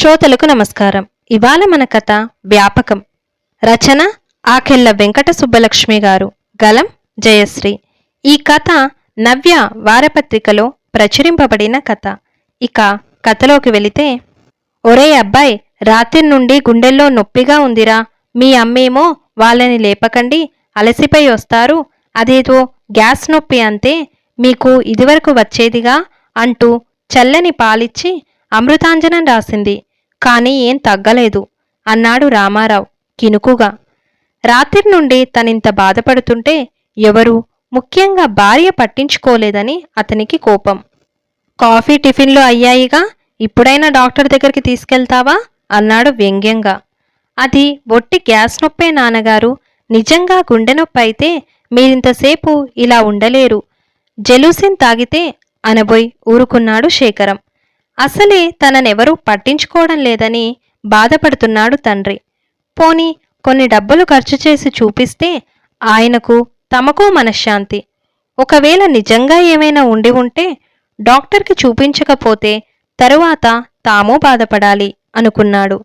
శ్రోతలకు నమస్కారం. ఇవాళ మన కథ వ్యాపకం. రచన ఆకెళ్ళ వెంకట సుబ్బలక్ష్మి గారు. గలం జయశ్రీ. ఈ కథ నవ్య వారపత్రికలో ప్రచురింపబడిన కథ. ఇక కథలోకి వెళితే ఒరే అబ్బాయి రాత్రి నుండి గుండెల్లో నొప్పిగా ఉందిరా. మీ అమ్మేమో వాళ్ళని లేపకండి అలసిపోయి వస్తారు. అదేదో గ్యాస్ నొప్పి అంతే. మీకు ఇదివరకు వచ్చేదిగా అంటూ చల్లని పాలిచ్చి అమృతాంజనం రాసింది. కానీ ఏం తగ్గలేదు. అన్నాడు రామారావు కినుకుగా. రాత్రి నుండి తనింత బాధపడుతుంటే ఎవరు? ముఖ్యంగా భార్య పట్టించుకోలేదని అతనికి కోపం. కాఫీ టిఫిన్లు అయ్యాయిగా? ఇప్పుడైనా డాక్టర్ దగ్గరికి తీసుకెళ్తావా? అన్నాడు వ్యంగ్యంగా. అది బొట్టి గ్యాస్ నొప్పే నాన్నగారు. నిజంగా గుండె నొప్పి అయితే మీరింతసేపు ఇలా ఉండలేరు. జెలూసిన్ తాగితే అనబోయి ఊరుకున్నాడు శేఖరం. అసలే తననెవరూ పట్టించుకోవడం లేదని బాధపడుతున్నాడు తండ్రి. పోని కొన్ని డబ్బులు ఖర్చు చేసి చూపిస్తే ఆయనకు తమకు మనశ్శాంతి. ఒకవేళ నిజంగా ఏమైనా ఉండి ఉంటే డాక్టర్కి చూపించకపోతే తరువాత తాము బాధపడాలి అనుకున్నాడు.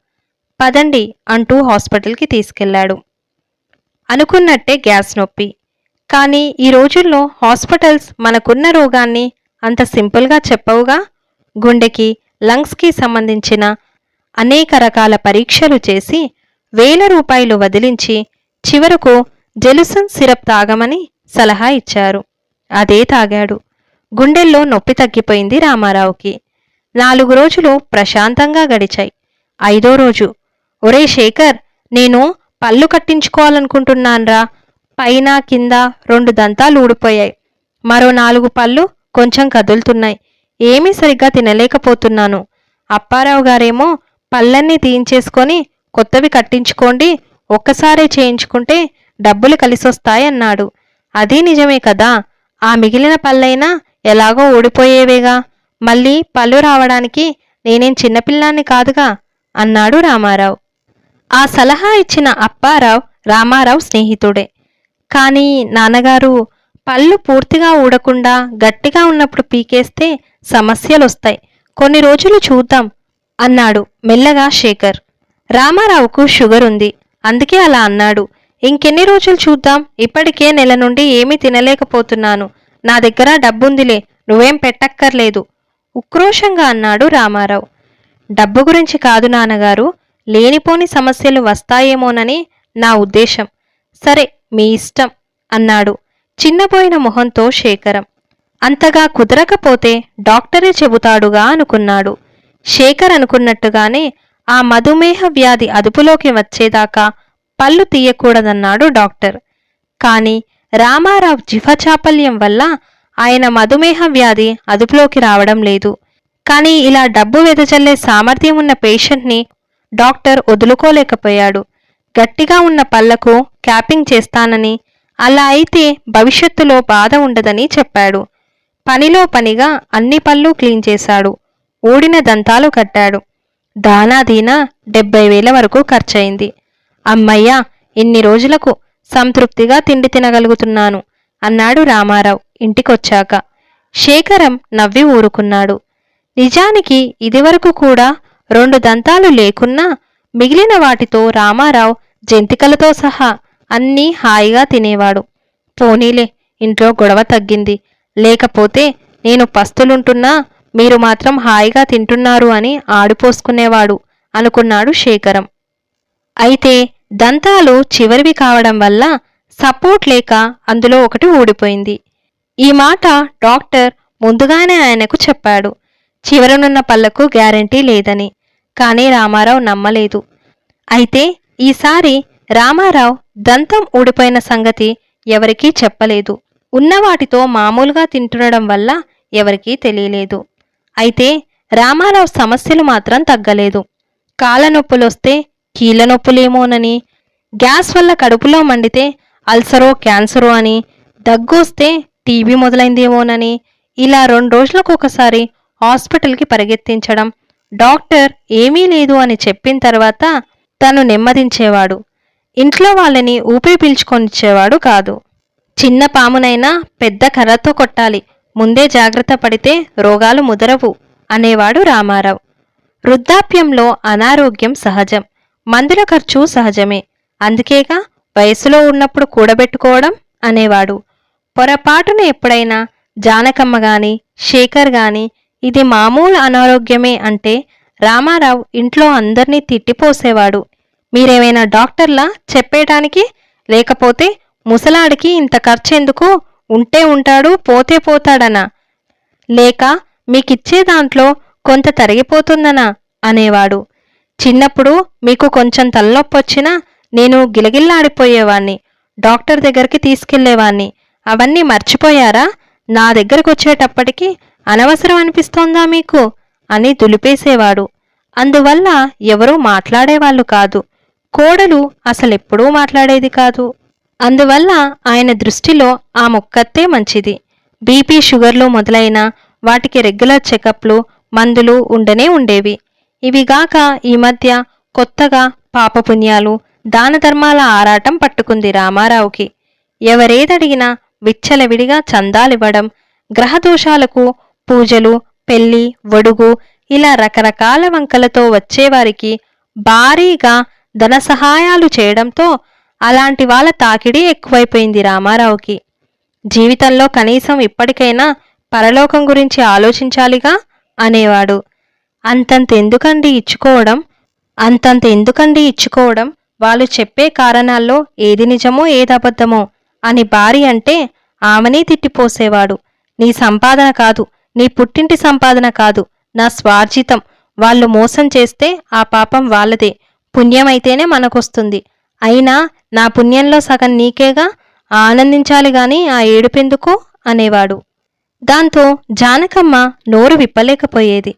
పదండి అంటూ హాస్పిటల్కి తీసుకెళ్ళాడు అనుకున్నట్టే గ్యాస్ నొప్పి. కానీ ఈ రోజుల్లో హాస్పిటల్స్ మనకున్న రోగాన్ని అంత సింపుల్గా చెప్పవుగా? గుండెకి లంగ్స్కి సంబంధించిన అనేక రకాల పరీక్షలు చేసి వేల రూపాయలు వదిలించి చివరకు జెలుసన్ సిరప్ తాగమని సలహా ఇచ్చారు. అదే తాగాడు. గుండెల్లో నొప్పి తగ్గిపోయింది రామారావుకి. నాలుగు రోజులు ప్రశాంతంగా గడిచాయి. ఐదో రోజు ఒరే శేఖర్ నేను పళ్ళు కట్టించుకోవాలనుకుంటున్నాన్రా. పైన కింద రెండు దంతాలు ఊడిపోయాయి. మరో నాలుగు పళ్ళు కొంచెం కదులుతున్నాయి. ఏమీ సరిగ్గా తినలేకపోతున్నాను. అప్పారావు గారేమో పళ్ళన్నీ తీయించేసుకొని కొత్తవి కట్టించుకోండి ఒక్కసారే చేయించుకుంటే డబ్బులు కలిసొస్తాయన్నాడు. అది నిజమే కదా ఆ మిగిలిన పళ్ళైనా ఎలాగో ఊడిపోయేవేగా? మళ్ళీ పళ్ళు రావడానికి నేనేం చిన్నపిల్లాన్ని కాదుగా? అన్నాడు రామారావు. ఆ సలహా ఇచ్చిన అప్పారావు రామారావు స్నేహితుడే. కానీ నాన్నగారు పళ్ళు పూర్తిగా ఊడకుండా గట్టిగా ఉన్నప్పుడు పీకేస్తే సమస్యలొస్తాయి. కొన్ని రోజులు చూద్దాం అన్నాడు మెల్లగా శేఖర్. రామారావుకు షుగర్ ఉంది అందుకే అలా అన్నాడు. ఇంకెన్ని రోజులు చూద్దాం ఇప్పటికే నెల నుండి ఏమీ తినలేకపోతున్నాను. నా దగ్గర డబ్బుందిలే నువ్వేం పెట్టక్కర్లేదు ఉక్రోషంగా అన్నాడు రామారావు. డబ్బు గురించి కాదు నాన్నగారు లేనిపోని సమస్యలు వస్తాయేమోనని నా ఉద్దేశం. సరే మీ ఇష్టం అన్నాడు చిన్నపోయిన మొహంతో శేఖరం. అంతగా కుదరకపోతే డాక్టరే చెబుతాడుగా అనుకున్నాడు. శేఖర్ అనుకున్నట్టుగానే ఆ మధుమేహ వ్యాధి అదుపులోకి వచ్చేదాకా పళ్ళు తీయకూడదన్నాడు డాక్టర్. కాని రామారావు జిఫచాపల్యం వల్ల ఆయన మధుమేహ వ్యాధి అదుపులోకి రావడం లేదు. కానీ ఇలా డబ్బు వెదజల్లే సామర్థ్యం ఉన్న పేషెంట్ని డాక్టర్ వదులుకోలేకపోయాడు. గట్టిగా ఉన్న పళ్ళకు క్యాపింగ్ చేస్తానని అలా అయితే భవిష్యత్తులో బాధ ఉండదని చెప్పాడు. పనిలో పనిగా అన్ని పళ్ళు క్లీన్ చేశాడు. ఊడిన దంతాలు కట్టాడు. దానాదీనా డెబ్బై వేల వరకు ఖర్చయింది. అమ్మయ్యా ఇన్ని రోజులకు సంతృప్తిగా తిండి తినగలుగుతున్నాను అన్నాడు రామారావు ఇంటికొచ్చాక. శేఖరం నవ్వి ఊరుకున్నాడు. నిజానికి ఇదివరకు కూడా రెండు దంతాలు లేకున్నా మిగిలిన వాటితో రామారావు జంతికలతో సహా అన్నీ హాయిగా తినేవాడు. పోనీలే ఇంట్లో గొడవ తగ్గింది. లేకపోతే నేను పస్తులుంటున్నా మీరు మాత్రం హాయిగా తింటున్నారు అని ఆడిపోసుకునేవాడు అనుకున్నాడు శేఖరం. అయితే దంతాలు చివరివి కావడం వల్ల సపోర్ట్ లేక అందులో ఒకటి ఊడిపోయింది. ఈ మాట డాక్టర్ ముందుగానే ఆయనకు చెప్పాడు. చివరనున్న పళ్ళకు గ్యారంటీ లేదని. కానీ రామారావు నమ్మలేదు. అయితే ఈసారి రామారావు దంతం ఊడిపోయిన సంగతి ఎవరికీ చెప్పలేదు. ఉన్న వాటితో మామూలుగా తింటుండడం వల్ల ఎవరికీ తెలియలేదు. అయితే రామారావు సమస్యలు మాత్రం తగ్గలేదు. కాళ్ళ నొప్పులొస్తే కీళ్ళ నొప్పులేమోనని గ్యాస్ వల్ల కడుపులో మండితే అల్సరో క్యాన్సరో అని దగ్గొస్తే టీబీ మొదలైందేమోనని ఇలా రెండు రోజులకు ఒకసారి హాస్పిటల్కి పరిగెత్తించడం డాక్టర్ ఏమీ లేదు అని చెప్పిన తర్వాత తను నెమ్మదించేవాడు. ఇంట్లో వాళ్ళని ఊపిరి పీల్చుకొనిచ్చేవాడు కాదు. చిన్న పామునైనా పెద్ద కర్రతో కొట్టాలి. ముందే జాగ్రత్త పడితే రోగాలు ముదరవు అనేవాడు రామారావు. వృద్ధాప్యంలో అనారోగ్యం సహజం. మందుల ఖర్చు సహజమే. అందుకేగా వయసులో ఉన్నప్పుడు కూడబెట్టుకోవడం అనేవాడు. పొరపాటున ఎప్పుడైనా జానకమ్మ గాని శేఖర్ గాని ఇది మామూలు అనారోగ్యమే అంటే రామారావు ఇంట్లో అందర్నీ తిట్టిపోసేవాడు. మీరేమైనా డాక్టర్లా చెప్పేయటానికి లేకపోతే ముసలాడికి ఇంత ఖర్చెందుకు? ఉంటే ఉంటాడు పోతే పోతాడనా? లేక మీకిచ్చే దాంట్లో కొంత తరిగిపోతుందనా? అనేవాడు. చిన్నప్పుడు మీకు కొంచెం తలనొప్పొచ్చినా నేను గిలగిల్లాడిపోయేవాణ్ణి. డాక్టర్ దగ్గరికి తీసుకెళ్ళేవాణ్ణి. అవన్నీ మర్చిపోయారా? నా దగ్గరకు వచ్చేటప్పటికి అనవసరం అనిపిస్తోందా మీకు? అని దులిపేసేవాడు. అందువల్ల ఎవరూ మాట్లాడేవాళ్ళు కాదు. కోడలు అసలెప్పుడూ మాట్లాడేది కాదు. అందువల్ల ఆయన దృష్టిలో ఆ మొక్కత్తే మంచిది. బీపీ షుగర్లు మొదలైన వాటికి రెగ్యులర్ చెకప్లు మందులు ఉండనే ఉండేవి. ఇవిగాక ఈ మధ్య కొత్తగా పాపపుణ్యాలు దాన ధర్మాల ఆరాటం పట్టుకుంది రామారావుకి. ఎవరేదడిగినా విచ్చలవిడిగా చందాలివ్వడం గ్రహదోషాలకు పూజలు పెళ్ళి వడుగు ఇలా రకరకాల వంకలతో వచ్చేవారికి భారీగా ధన సహాయాలు చేయడంతో అలాంటి వాళ్ళ తాకిడి ఎక్కువైపోయింది రామారావుకి. జీవితంలో కనీసం ఇప్పటికైనా పరలోకం గురించి ఆలోచించాలిగా? అనేవాడు. అంతంత ఎందుకండి ఇచ్చుకోవడం? అంతంత ఎందుకండి ఇచ్చుకోవడం? వాళ్ళు చెప్పే కారణాల్లో ఏది నిజమో ఏదబద్ధమో అని భార్య అంటే ఆమెనే తిట్టిపోసేవాడు. నీ సంపాదన కాదు నీ పుట్టింటి సంపాదన కాదు నా స్వార్జితం. వాళ్ళు మోసం చేస్తే ఆ పాపం వాళ్ళదే. పుణ్యమైతేనే మనకొస్తుంది. అయినా నా పుణ్యంలో సగం నీకేగా? ఆనందించాలి గాని ఆ ఏడుపెందుకు? అనేవాడు. దాంతో జానకమ్మ నోరు విప్పలేకపోయేది.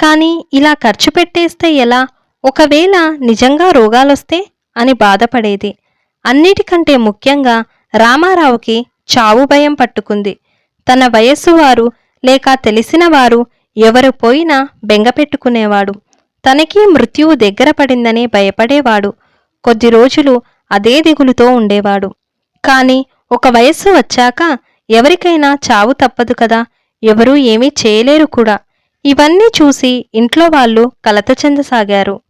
కాని ఇలా ఖర్చు పెట్టేస్తే ఎలా? ఒకవేళ నిజంగా రోగాలొస్తే? అని బాధపడేది. అన్నిటికంటే ముఖ్యంగా రామారావుకి చావు భయం పట్టుకుంది. తన వయస్సు వారు లేక తెలిసిన వారు ఎవరు పోయినా బెంగపెట్టుకునేవాడు. తనకి మృత్యువు దగ్గర పడిందని భయపడేవాడు. కొద్ది రోజులు అదే దిగులుతో ఉండేవాడు. కాని ఒక వయస్సు వచ్చాక ఎవరికైనా చావు తప్పదు కదా ఎవరూ ఏమీ చేయలేరు కూడా. ఇవన్నీ చూసి ఇంట్లో వాళ్ళు కలత చెందసాగారు.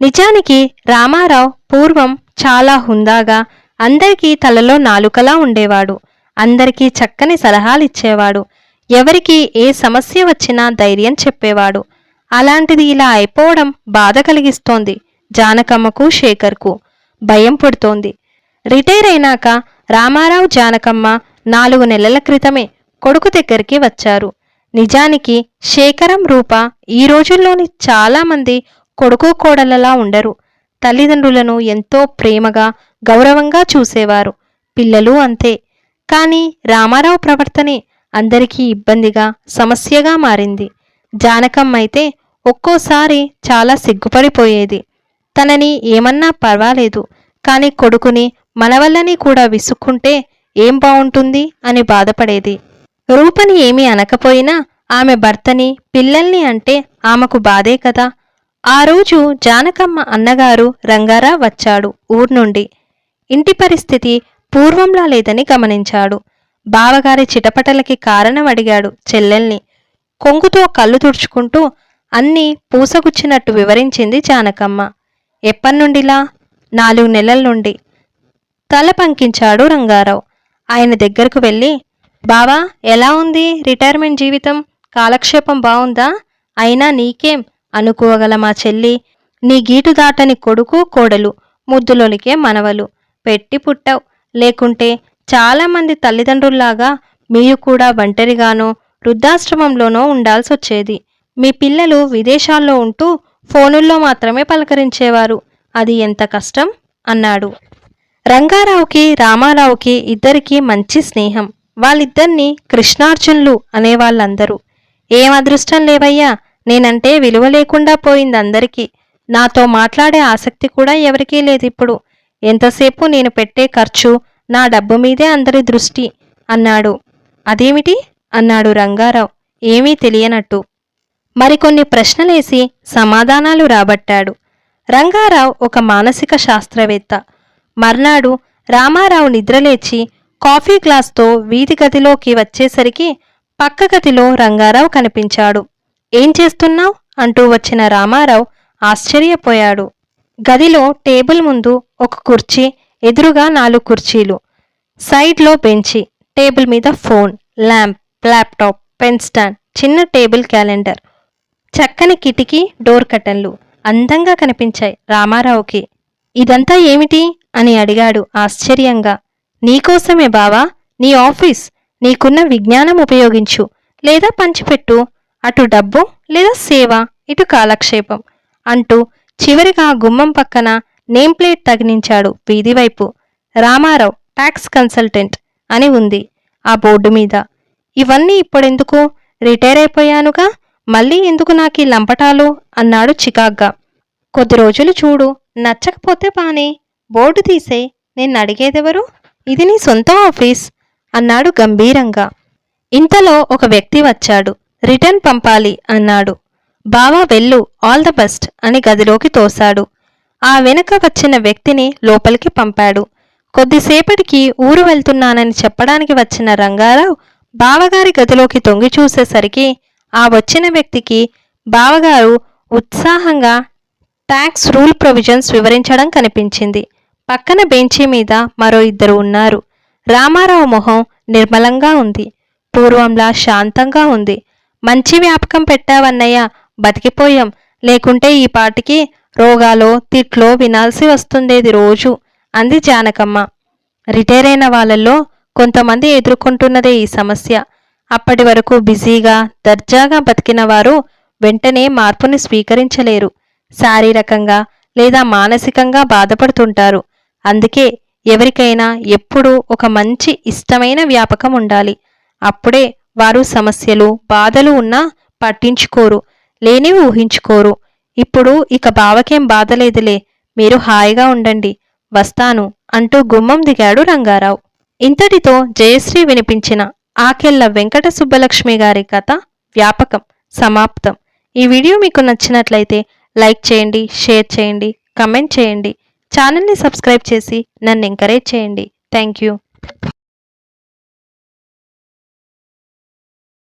నిజానికి రామారావు పూర్వం చాలా హుందాగా అందరికీ తలలో నాలుకలా ఉండేవాడు. అందరికీ చక్కని సలహాలిచ్చేవాడు. ఎవరికి ఏ సమస్య వచ్చినా ధైర్యం చెప్పేవాడు. అలాంటిది ఇలా అయిపోవడం బాధ కలిగిస్తోంది. జానకమ్మకు శేఖర్కు. భయం పుడుతోంది. రిటైర్ అయినాక రామారావు జానకమ్మ నాలుగు నెలల క్రితమే కొడుకు దగ్గరికి వచ్చారు. నిజానికి శేఖరం రూప ఈ రోజుల్లోని చాలామంది కొడుకు కోడలలా ఉండరు. తల్లిదండ్రులను ఎంతో ప్రేమగా గౌరవంగా చూసేవారు. పిల్లలు అంతే. కానీ రామారావు ప్రవర్తనే అందరికీ ఇబ్బందిగా సమస్యగా మారింది. జానకమ్మ అయితే ఒక్కోసారి చాలా సిగ్గుపడిపోయేది. తనని ఏమన్నా పర్వాలేదు. కాని కొడుకుని మనవల్లని కూడా విసుక్కుంటే ఏం బావుంటుంది? అని బాధపడేది. రూపని ఏమీ అనకపోయినా ఆమె భర్తని పిల్లల్ని అంటే ఆమెకు బాధే కదా. ఆ రోజు జానకమ్మ అన్నగారు రంగారా వచ్చాడు ఊర్ నుండి. ఇంటి పరిస్థితి పూర్వంలా లేదని గమనించాడు. బావగారి చిటపటలకి కారణం అడిగాడు చెల్లెల్ని. కొంగుతో కళ్ళు తుడుచుకుంటూ అన్నీ పూసగుచ్చినట్టు వివరించింది జానకమ్మ. ఎప్పటినుండిలా? నాలుగు నెలల నుండి. తల పంకించాడు రంగారావు. ఆయన దగ్గరకు వెళ్ళి బావా ఎలా ఉంది రిటైర్మెంట్ జీవితం? కాలక్షేపం బావుందా? అయినా నీకేం? అనుకోగల మా చెల్లి. నీ గీటు దాటని కొడుకు కోడలు ముద్దులొలికే మనవలు. పెట్టి పుట్టావు. లేకుంటే చాలామంది తల్లిదండ్రుల్లాగా మీరు కూడా ఒంటరిగానో వృద్ధాశ్రమంలోనో ఉండాల్సొచ్చేది. మీ పిల్లలు విదేశాల్లో ఉంటూ ఫోనుల్లో మాత్రమే పలకరించేవారు. అది ఎంత కష్టం? అన్నాడు. రంగారావుకి రామారావుకి ఇద్దరికీ మంచి స్నేహం. వాళ్ళిద్దరినీ కృష్ణార్జునులు అనేవాళ్ళందరూ. ఏం అదృష్టం లేవయ్యా? నేనంటే విలువ లేకుండా పోయింది అందరికీ నాతో మాట్లాడే ఆసక్తి కూడా ఎవరికీ లేదు ఇప్పుడు ఎంతసేపు నేను పెట్టే ఖర్చు నా డబ్బు మీదే అందరి దృష్టి అన్నాడు. అదేమిటి? అన్నాడు రంగారావు. ఏమీ తెలియనట్టు. మరికొన్ని ప్రశ్నలేసి సమాధానాలు రాబట్టాడు. రంగారావు ఒక మానసిక శాస్త్రవేత్త. మర్నాడు రామారావు నిద్రలేచి కాఫీ గ్లాస్తో వీధి గదిలోకి వచ్చేసరికి పక్క గదిలో రంగారావు కనిపించాడు. ఏం చేస్తున్నావు? అంటూ వచ్చిన రామారావు ఆశ్చర్యపోయాడు. గదిలో టేబుల్ ముందు ఒక కుర్చీ ఎదురుగా నాలుగు కుర్చీలు. సైడ్లో బెంచి టేబుల్ మీద phone lamp laptop pen stand చిన్న టేబుల్ క్యాలెండర్. చక్కని కిటికీ డోర్ కటన్లు అందంగా కనిపించాయి రామారావుకి. ఇదంతా ఏమిటి? అని అడిగాడు ఆశ్చర్యంగా. నీకోసమే బావా? నీ ఆఫీస్? నీకున్న విజ్ఞానం ఉపయోగించు. లేదా పంచిపెట్టు. అటు డబ్బు లేదా సేవ? ఇటు కాలక్షేపం. అంటూ చివరిగా గుమ్మం పక్కన నేమ్ ప్లేట్ తగిలించాడు వీధివైపు. రామారావు ట్యాక్స్ కన్సల్టెంట్ అని ఉంది ఆ బోర్డు మీద. ఇవన్నీ ఇప్పుడెందుకు? రిటైర్ అయిపోయానుగా? మళ్ళీ ఎందుకు నాకు ఈ లంపటాలు? అన్నాడు చికాగ్గా. కొద్ది రోజులు చూడు నచ్చకపోతే బానే. బోర్డు తీసే నేను అడిగేదెవరు? ఇది నీ సొంత ఆఫీస్ అన్నాడు గంభీరంగా. ఇంతలో ఒక వ్యక్తి వచ్చాడు. రిటర్న్ పంపాలి అన్నాడు. బావా వెళ్ళు. ఆల్ ద బెస్ట్ అని గదిలోకి తోశాడు. ఆ వెనుక వచ్చిన వ్యక్తిని లోపలికి పంపాడు. కొద్దిసేపటికి ఊరు వెళ్తున్నానని చెప్పడానికి వచ్చిన రంగారావు బావగారి గదిలోకి తొంగి చూసేసరికి ఆ వచ్చిన వ్యక్తికి బావగారు ఉత్సాహంగా ట్యాక్స్ రూల్ ప్రొవిజన్స్ వివరించడం కనిపించింది. పక్కన బెంచీ మీద మరో ఇద్దరు ఉన్నారు. రామారావు మొహం నిర్మలంగా ఉంది. పూర్వంలా శాంతంగా ఉంది. మంచి వ్యాపకం పెట్టావన్నయ్య బతికిపోయాం. లేకుంటే ఈ పాటికి రోగాలో తిట్లో వినాల్సి వస్తుండేది రోజు అంది జానకమ్మ. రిటైర్ అయిన వాళ్ళల్లో కొంతమంది ఎదుర్కొంటున్నదే ఈ సమస్య. అప్పటి వరకు బిజీగా దర్జాగా బతికిన వారు వెంటనే మార్పుని స్వీకరించలేరు. శారీరకంగా లేదా మానసికంగా బాధపడుతుంటారు. అందుకే ఎవరికైనా ఎప్పుడూ ఒక మంచి ఇష్టమైన వ్యాపకం ఉండాలి. అప్పుడే వారు సమస్యలు బాధలు ఉన్నా పట్టించుకోరు లేనివి ఊహించుకోరు. ఇప్పుడు ఇక బావకేం బాధలేదులే మీరు హాయిగా ఉండండి వస్తాను అంటూ గుమ్మం దిగాడు రంగారావు. ఇంతటితో జయశ్రీ వినిపించిన ఆకెళ్ళ వెంకట సుబ్బలక్ష్మి గారి కథ వ్యాపకం సమాప్తం. ఈ వీడియో మీకు నచ్చినట్లయితే లైక్ చేయండి షేర్ చేయండి కమెంట్ చేయండి. ఛానల్ని సబ్స్క్రైబ్ చేసి నన్ను ఎంకరేజ్ చేయండి. Thank you.